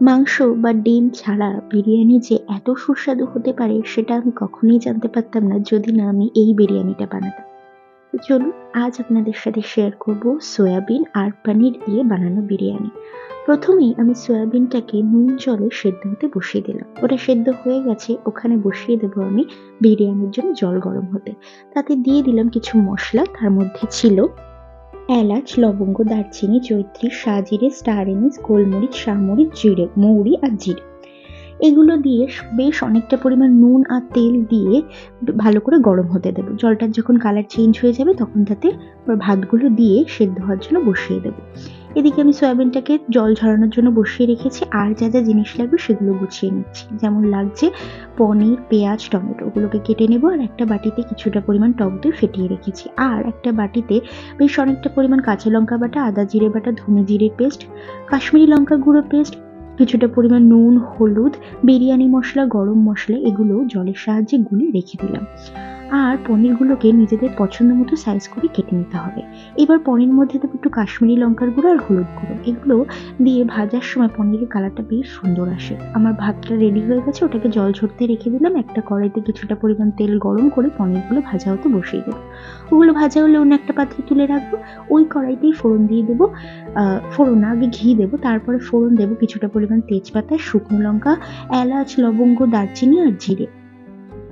মাংস বা ডিম ছাড়া বিরিয়ানি যে এত সুস্বাদু হতে পারে, সেটা আমি কখনোই জানতে পারতাম না যদি না আমি এই বিরিয়ানিটা বানাতাম। তো চলুন, আজ আপনাদের সাথে শেয়ার করব সয়াবিন আর পনির দিয়ে বানানো বিরিয়ানি। প্রথমেই আমি সয়াবিনটাকে নুন জলে সেদ্ধ হতে বসিয়ে দিলাম। ওটা সেদ্ধ হয়ে গেছে, ওখানে বসিয়ে দেবো আমি বিরিয়ানির জন্য জল গরম হতে। তাতে দিয়ে দিলাম কিছু মশলা, তার মধ্যে ছিল এলাচ, লবঙ্গ, দারচিনি জৈত্রী সাজিরে স্টার এনিস গোলমরিচ শাহমরিচ জিরে, মৌরি আর জিরে। এগুলো দিয়ে বেশ অনেকটা পরিমাণ নুন আর তেল দিয়ে ভালো করে গরম হতে দেবো। জলটার যখন কালার চেঞ্জ হয়ে যাবে, তখন তাতে ভাতগুলো দিয়ে সেদ্ধ হওয়ার জন্য বসিয়ে দেবো। এদিকে আমি সয়াবিনটাকে জল ঝরানোর জন্য বসিয়ে রেখেছি, আর যা যা জিনিস লাগবে সেগুলো গুছিয়ে নিচ্ছি। যেমন লাগছে পনির, পেঁয়াজ, টমেটো, ওগুলোকে কেটে নেব, আর একটা বাটিতে কিছুটা পরিমাণ টক দই ফেটিয়ে রেখেছি। আর একটা বাটিতে বেশ অনেকটা পরিমাণ কাঁচা লঙ্কা বাটা, আদা জিরে বাটা, ধনে জিরে পেস্ট, কাশ্মীরি লঙ্কা গুঁড়ো পেস্ট, কিছুটা পরিমাণ নুন, হলুদ, বিরিয়ানি মশলা, গরম মশলা, এগুলো জলের সাহায্যে গুলে রেখে দিলাম। আর পনিরগুলোকে নিজেদের পছন্দ মতো সাইজ করে কেটে নিতে হবে। এবার পনির মধ্যে দেবো একটু কাশ্মীরি লঙ্কার গুঁড়ো আর হলুদ গুঁড়ো। এগুলো দিয়ে ভাজার সময় পনিরের কালারটা বেশ সুন্দর আসে। আমার ভাতটা রেডি হয়ে গেছে, ওটাকে জল ঝরতে রেখে দিলাম। একটা কড়াইতে কিছুটা পরিমাণ তেল গরম করে পনিরগুলো ভাজা হতে বসিয়ে দেবো। ওগুলো ভাজা হলে অন্য একটা পাত্রে তুলে রাখব। ওই কড়াইতেই ফোড়ন দিয়ে দেবো। ফোড়ন আগে ঘি দেবো। তারপরে ফোড়ন দেবো কিছুটা পরিমাণ তেজপাতা, শুকনো লঙ্কা, এলাচ, লবঙ্গ, দারচিনি আর জিরে।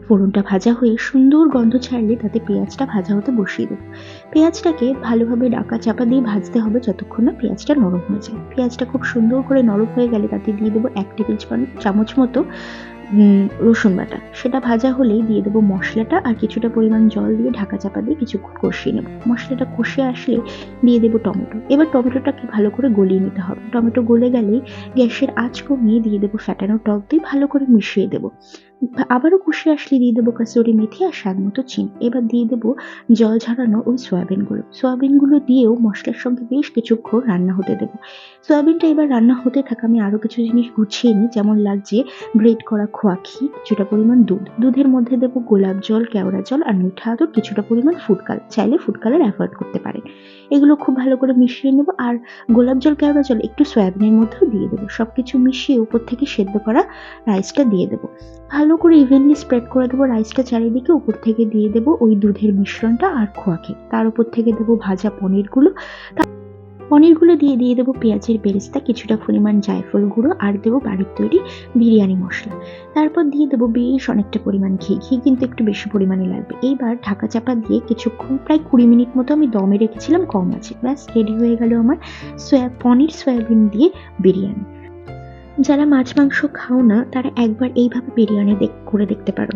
ফোড়নটা ভাজা হয়ে সুন্দর গন্ধ ছাড়লে তাতে পেঁয়াজটা ভাজা হতে বসিয়ে দেবো। পেঁয়াজটাকে ভালোভাবে ডাকা চাপা দিয়ে ভাজতে হবে যতক্ষণ না পেঁয়াজটা নরম হয়ে যায়। পেঁয়াজটা খুব সুন্দর করে নরম হয়ে গেলে তাতে দিয়ে দেবো এক টেবিল চামচ মতো রসুন বাটা। সেটা ভাজা হলেই দিয়ে দেবো মশলাটা আর কিছুটা পরিমাণ জল দিয়ে ঢাকা চাপা দিয়ে কিছুক্ষণ কষিয়ে নেব। মশলাটা কষিয়ে আসলে দিয়ে দেবো টমেটো। এবার টমেটোটাকে ভালো করে গলিয়ে নিতে হবে। টমেটো গলে গেলেই গ্যাসের আঁচ কমিয়ে দিয়ে দেবো ফ্যাটানো টক দিয়ে ভালো করে মিশিয়ে দেবো। আবারও কষিয়ে আসলে দিয়ে দেবো কাসুরি মেথি আর স্বাদ মতো চিনি। এবার দিয়ে দেবো জল ঝরানো ওই সয়াবিনগুলো। সয়াবিনগুলো দিয়েও মশলার সঙ্গে বেশ কিছুক্ষণ রান্না হতে দেবো। সয়াবিনটা এবার রান্না হতে থাকা, আমি আরও কিছু জিনিস গুছিয়ে নিই, যেমন লাগছে গ্রেট করা খোয়া ঘি কিছুটা পরিমাণ দুধ। দুধের মধ্যে দেবো গোলাপ জল, কেওড়া জল আর মিঠা আদর, কিছুটা পরিমাণ ফুড কালার। চাইলে ফুড কালার অ্যাভয়েড করতে পারে এগুলো খুব ভালো করে মিশিয়ে নেব আর গোলাপ জল, কেওড়া জল একটু সয়াবিনের মধ্যেও দিয়ে দেবো। সব কিছু মিশিয়ে উপর থেকে সেদ্ধ করা রাইসটা দিয়ে দেবো। ভালো করে ইভেনলি স্প্রেড করে দেবো রাইসটা চারিদিকে উপর থেকে দিয়ে দেবো ওই দুধের মিশ্রণটা আর খোয়াকে। তার উপর থেকে দেবো ভাজা পনিরগুলো। পনিরগুলো দিয়ে দিয়ে দেবো পেঁয়াজের বেরেস্তা, কিছুটা পরিমাণ জায়ফল গুঁড়ো আর দেবো বাড়ির তৈরি বিরিয়ানি মশলা। তারপর দিয়ে দেবো বেশ অনেকটা পরিমাণ ঘি। ঘি কিন্তু একটু বেশি পরিমাণে লাগবে। এইবার ঢাকা চাপা দিয়ে কিছুক্ষণ, প্রায় কুড়ি মিনিট মতো আমি দমে রেখেছিলাম, কম আছে। ব্যাস রেডি হয়ে গেল আমার সয়া, পনির সয়াবিন দিয়ে বিরিয়ানি। যারা মাছ মাংস খাও না, তারা একবার এইভাবে বিরিয়ানি দেখ, করে দেখতে পারো।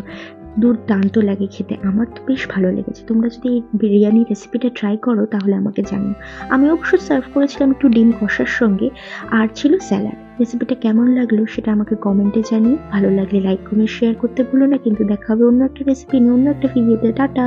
দুর্দান্ত লাগে খেতে। আমার তো বেশ ভালো লেগেছে। তোমরা যদি এই বিরিয়ানি রেসিপিটা ট্রাই করো, তাহলে আমাকে জানিও। আমি অবশ্য সার্ভ করেছিলাম একটু ডিম কষার সঙ্গে, আর ছিল স্যালাড রেসিপিটা কেমন লাগল সেটা আমাকে কমেন্টে জানিয়ে ভালো লাগলে লাইক কমেন্ট শেয়ার করতে ভুলো না, কিন্তু দেখা হবে অন্য একটা রেসিপি নিয়ে, অন্য একটা ভিডিওতে টাটা!